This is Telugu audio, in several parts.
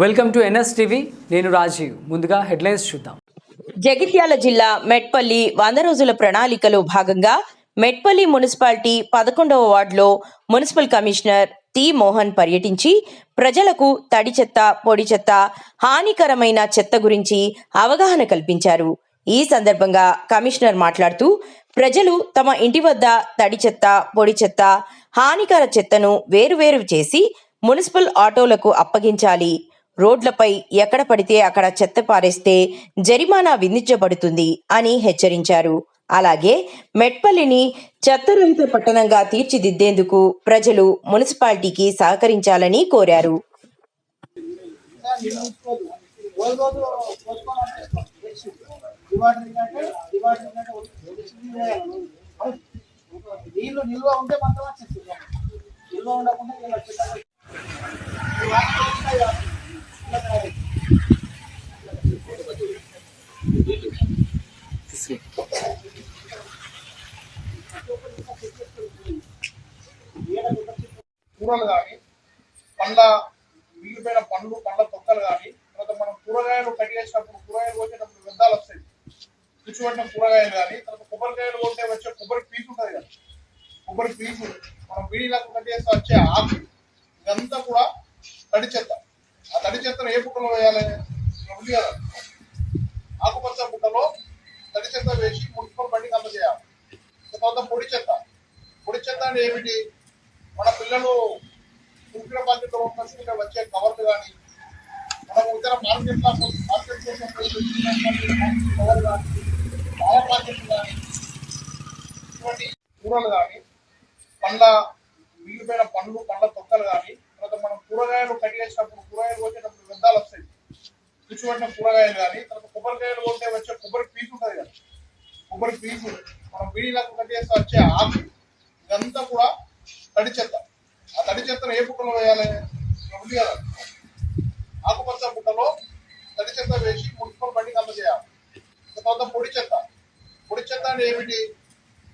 Welcome to NS TV. నేను రాజీవ్. ముందుగా హెడ్లైన్స్ చూద్దాం. జగిత్యాల జిల్లా మెట్పల్లి వంద రోజుల ప్రణాళికలో భాగంగా మెట్పల్లి మున్సిపాలిటీ పదకొండవ వార్డులో మున్సిపల్ కమిషనర్ టి మోహన్ పర్యటించి ప్రజలకు తడి చెత్త పొడి చెత్త హానికరమైన చెత్త గురించి అవగాహన కల్పించారు. ఈ సందర్భంగా కమిషనర్ మాట్లాడుతూ ప్రజలు తమ ఇంటి వద్ద తడి చెత్త పొడి చెత్త హానికర చెత్తను వేరువేరు చేసి మున్సిపల్ ఆటోలకు అప్పగించాలి. రోడ్లపై ఎక్కడ పడితే అక్కడ చెత్త పారేస్తే జరిమానా విధించబడుతుంది అని హెచ్చరించారు. అలాగే మెట్పల్లిని చెత్తరహిత పట్టణంగా తీర్చిదిద్దేందుకు ప్రజలు మున్సిపాలిటీకి సహకరించాలని కోరారు. నీళ్ళు నిల్వ ఉంటే మాత్రం నిల్వ ఉండకుండా కూరలు కానీ పండ్ల మిగిలిపోయిన పండ్లు పండ్ల తొక్కలు కానీ తర్వాత మనం కూరగాయలు కట్ చేసినప్పుడు కూరగాయలు వచ్చేటప్పుడు వ్యర్థాలు వస్తాయి. పుచ్చిపట్టిన కూరగాయలు కానీ తర్వాత కొబ్బరికాయలు కొంటే వచ్చే కొబ్బరి పీసు ఉంటుంది కదా. కొబ్బరి పీసు. మనం వీడిలకు కట్ చేస్తే వచ్చే ఆకు ఇదంతా కూడా తడి చెత్త. తడి చెత్తను ఏ బుట్టలో వేయాలి? ఉంది కదా ఆకుపచ్చ బుట్టలో తడి చెత్త వేసి మున్సిపల్ బండికి అందజేయాలి. తర్వాత పొడి చెత్త. పొడి చెత్త అంటే ఏమిటి? మన పిల్లలు కురికిన బాధ్యతలో ఉన్నట్టుగా వచ్చే కవర్లు కానీ మనం ఇతర మార్కెట్ మార్కెట్ కోసం కవర్ కానీ పాల ప్యాకెట్లు కానీ ఇటువంటి కూరలు కానీ పండ్ల మిగిలిపోయిన పండ్లు పండ్ల తొక్కలు కానీ తర్వాత మనం కూరగాయలు కట్ చేసినప్పుడు కూరగాయలు వచ్చేటప్పుడు వ్యర్థాలు వస్తాయి పుచ్చిపట్టిన కూరగాయలు కానీ తర్వాత కొబ్బరికాయలు కొంటే వచ్చే కొబ్బరి పీచు ఉంటుంది కదా. కొబ్బరి పీసు మనం బీడీలకు కట్ చేస్తే వచ్చే ఆకు ఇదంతా కూడా తడి చెత్త. ఆ తడి చెత్తను ఏ బుట్టలో వేయాలి? ఉంది కదా. ఆకుపచ్చ బుట్టలో తడి చెత్త వేసి మున్సిపల్ బండికి అందజేయాలి తర్వాత పొడి చెత్త. పొడి చెత్త అంటే ఏమిటి?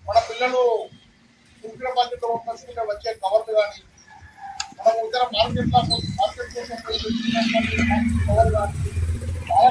మన పిల్లలు కురికిన బాధ్యతలో ఉన్న వచ్చే కవర్లు కానీ మనం ఇతర మార్కెట్ మార్కెట్ కోసం కవర్ కానీ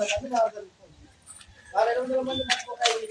వందల మంది మారుతారు రెండు వందల మంది మనకు ఒక ఐదు